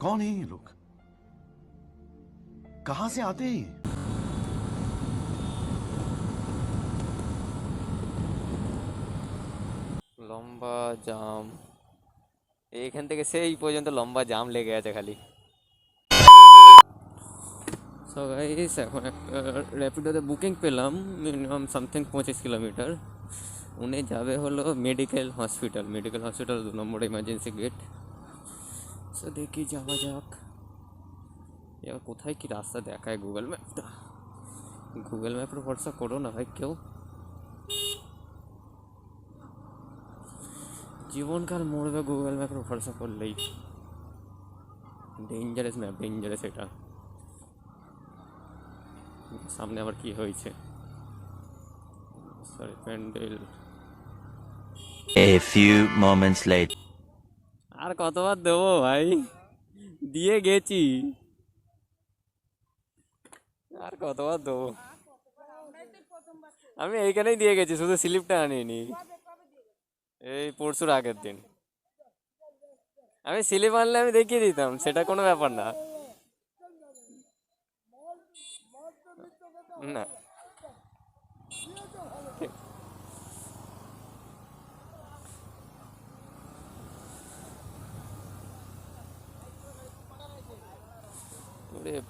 कौन है ये लोग कहां से आते हैं ये লম্বা জাম এইখান থেকে সেই পর্যন্ত লম্বা জাম লেগে আছে খালি সো গাইস এখন একটা র্যাপিডোতে বুকিং পেলাম মিনিমাম সামথিং পঁচিশ কিলোমিটার উনি যাবে হলো মেডিকেল হসপিটাল মেডিকেল হসপিটাল দু নম্বর ইমার্জেন্সি গেট সো দেখি, যাওয়া যাক। এবার কোথায় কি রাস্তা দেখায় গুগল ম্যাপটা গুগল ম্যাপের ভরসা করো না ভাই কেউ। জীবনকাল মরবে গুগল ম্যাপের ভরসা করলেই। ডেঞ্জারাস ম্যাপ ডেঞ্জারাস এটা। সামনে আবার কি হয়েছে? Sorry pandal A few moments later. আর কতবার দেবো ভাই? দিয়ে গেছি। আর কতবার দেবো? আমি এইখানেই দিয়ে গেছি, শুধু স্লিপটা আনিনি। এই পরশুর আগের দিন। আমি স্লিপ আনলে আমি দেখিয়ে দিতাম, সেটা কোনো ব্যাপার না। না।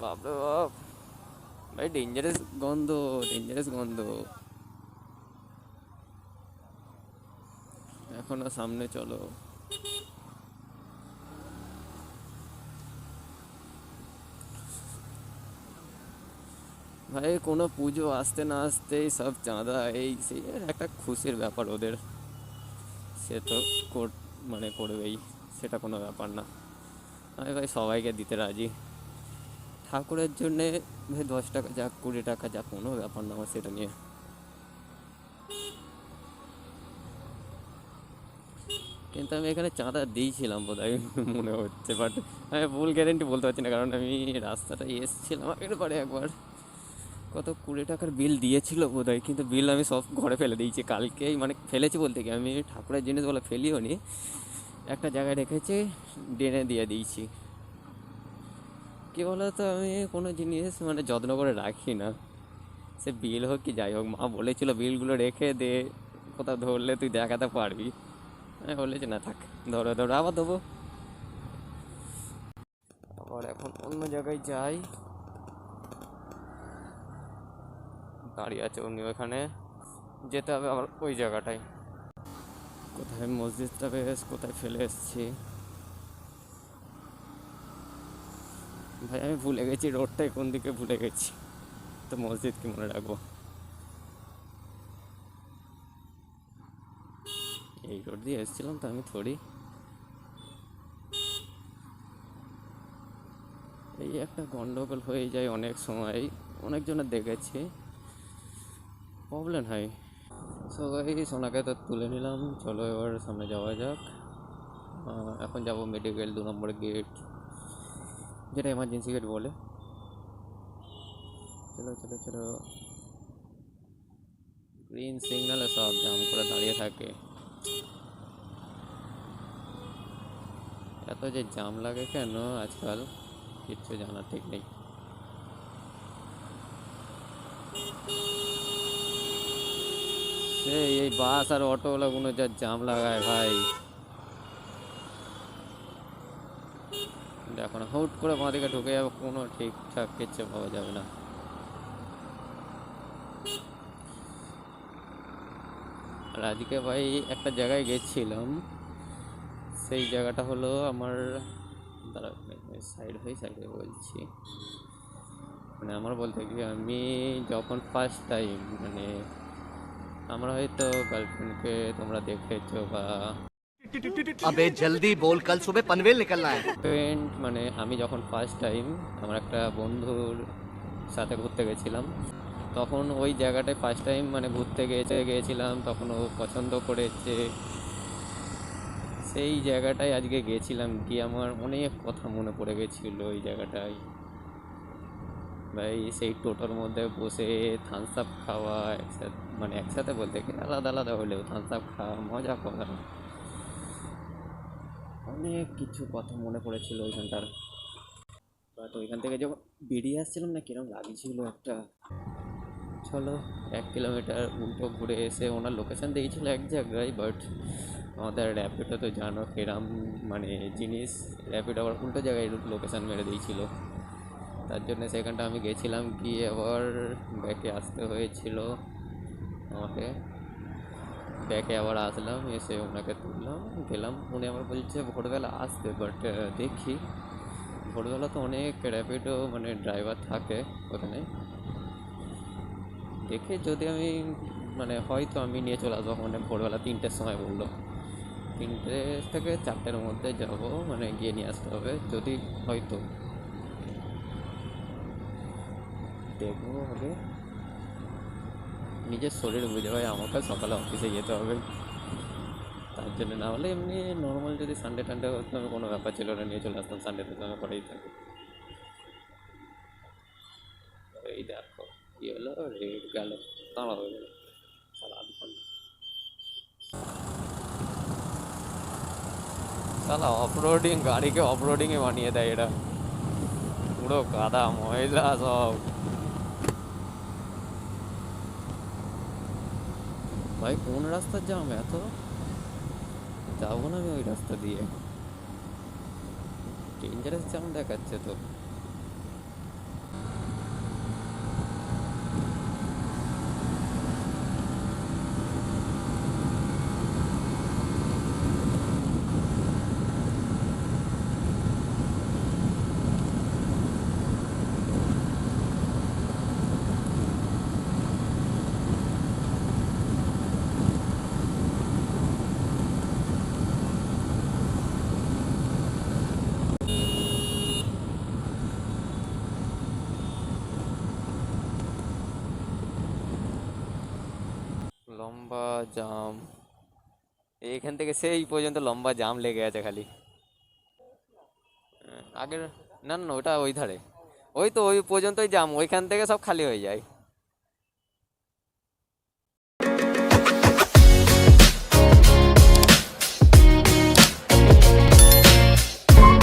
বাপ। ভাই ডেঞ্জারাস গন্ধ ডেঞ্জারাস গন্ধ। এখনও সামনে চলো। ভাই, কোনো পুজো আসতে না আসতেই সব চাঁদা, এই সেই একটা খুশির ব্যাপার ওদের। সে তো মানে করবেই, সেটা কোনো ব্যাপার না। আমি ভাই সবাইকে দিতে রাজি। ঠাকুরের জন্যে দশ টাকা যাক কুড়ি টাকা যাক কোনো ব্যাপার না আমার সেটা নিয়ে। কিন্তু আমি এখানে চাঁদা দিয়েছিলাম বোধ হয় মনে হচ্ছে বাট আমি ফুল গ্যারেন্টি বলতে পারছি না, কারণ আমি রাস্তাটা এসেছিলাম আগের পরে একবার। কত কুড়ি টাকার বিল দিয়েছিল বোধ হয় কিন্তু বিল আমি সব ঘরে ফেলে দিয়েছি, কালকেই মানে ফেলেছি বলতে কি, আমি ঠাকুরের জিনিসগুলো ফেলিও নি একটা জায়গায় রেখেছি ডেনে দিয়ে দিয়েছি। কী বলতো, আমি কোনো জিনিস মানে যত্ন করে রাখি না। সে বিল হোক কি যাই হোক, মা বলেছিল বিলগুলো রেখে দে, কোথাও ধরলে তুই দেখাতে পারবি। আমি বলেছি, না থাক, ধরো ধরো, আবার দেবো। আবার এখন অন্য জায়গায় যাই। দাঁড়িয়ে আছে উনি ওখানে যেতে হবে আবার ওই জায়গাটায়। কোথায় মসজিদটা বেশ, কোথায় ফেলে এসেছি। ভাই, আমি ভুলে গেছি রোডটাই কোন দিকে ভুলে গেছি। তো মসজিদ কি মনে রাখব? এই রোড দিয়ে এসেছিলাম তো আমি থোড়ি। এই একটা গন্ডগোল হয়ে যায় অনেক সময়, অনেকজনের দেখেছি। প্রবলেম হয়। সবাই সোনাকে তো তুলে নিলাম। চলো এবার সামনে যাওয়া যাক। এখন যাব মেডিকেল দু নম্বর গেট যেটা এমার্জেন্সি গেট বলে চলো চলো চলো গ্রিন সিগনালে সব জাম করে দাঁড়িয়ে থাকে এত যে জাম লাগে কেন আজকাল কিচ্ছু জানার ঠিক নেই সেই এই বাস আর অটোওয়ালাগুলো যা জাম লাগায় ভাই দেখো না হুট করে বাঁ দিকে ঢুকে যাবে, কোনো ঠিকঠাক কিচ্ছু পাওয়া যাবে না। আর আজকে ভাই একটা জায়গায় গেছিলাম, সেই জায়গাটা হলো আমার দাঁড়া সাইড হয়ে সাইডে বলছি। মানে আমার বলতে কি, আমি যখন ফার্স্ট টাইম মানে আমরা হয়তো গার্লফ্রেন্ডকে তোমরা দেখেছ বা আবে জলদি বল কাল সুবে পনভেল নিকলনা হ্যায় পেন্ট মানে আমি যখন ফার্স্ট টাইম আমার একটা বন্ধুর সাথে ঘুরতে গেছিলাম, তখন ওই জায়গাটায় ফার্স্ট টাইম মানে ঘুরতে গেছে গিয়েছিলাম তখন ও পছন্দ করেছে। সেই জায়গাটায় আজকে গেছিলাম কি আমার অনেক কথা মনে পড়ে গেছিল ওই জায়গাটায়। ভাই, সেই টোটোর মধ্যে বসে থামস আপ খাওয়া, একসাথে মানে একসাথে বলতে কি, আলাদা আলাদা হলেও থামস আপ খাওয়া, মজা করা অনেক কিছু কথা মনে পড়েছিল ওইখানটার। বাট ওইখান থেকে যখন বেরিয়ে আসছিলাম না, কিরম লাগছিল একটা। চলো, এক কিলোমিটার উল্টো ঘুরে এসে ওনার লোকেশান দিয়েছিল এক জায়গায় বাট আমাদের র্যাপিডো তো জানো কিরম মানে জিনিস। র্যাপিডো আবার উল্টো জায়গায় লোকেশান মেরে দিয়েছিল। তার জন্য সেখানটা আমি গেছিলাম, গিয়ে আবার ব্যাকে আসতে হয়েছিল আমাকে। ব্যাকে আবার আসলাম, এসে ওনাকে তুললাম, গেলাম। উনি আবার বলছে, ভোরবেলা আসতে বাট দেখি। ভোরবেলা তো অনেক র্যাপিডো মানে ড্রাইভার থাকে ওখানে। দেখে যদি আমি মানে হয়তো আমি নিয়ে চলে আসব মানে ভোরবেলা তিনটের সময় বলল। তিনটে থেকে চারটের মধ্যে যাব মানে গিয়ে নিয়ে আসতে হবে, যদি হয়তো। দেখব আগে। নিজের শরীর বুঝে ভাই, আমাকে সকালে অফিসে যেতে হবে। তার জন্য না হলে এমনি নর্মাল যদি সানডে টানডে হতো আমি কোনো ব্যাপার ছিল না, নিয়ে চলে আসতাম সানডে তো আমি করেই থাকি এই দেখো, কি হলো? রেড গেল। দাঁড়া হয়ে গেল সারা আধ ঘণ্টা। সালা অফরোডিং গাড়িকে অফরোডিংয়ে বানিয়ে দেয় এটা পুরো কাদা ময়লা সব। ভাই, কোন রাস্তার জাম এত? যাব না আমি ওই রাস্তা দিয়ে। ডেঞ্জারাস জাম দেখাচ্ছে তো লম্বা জাম। এখান থেকে সেই পর্যন্ত লম্বা জাম লেগে আছে খালি। আগের না না, ওটা ওই ধারে। ওই তো ওই পর্যন্তই জাম, ওইখান থেকে সব খালি হয়ে যায়।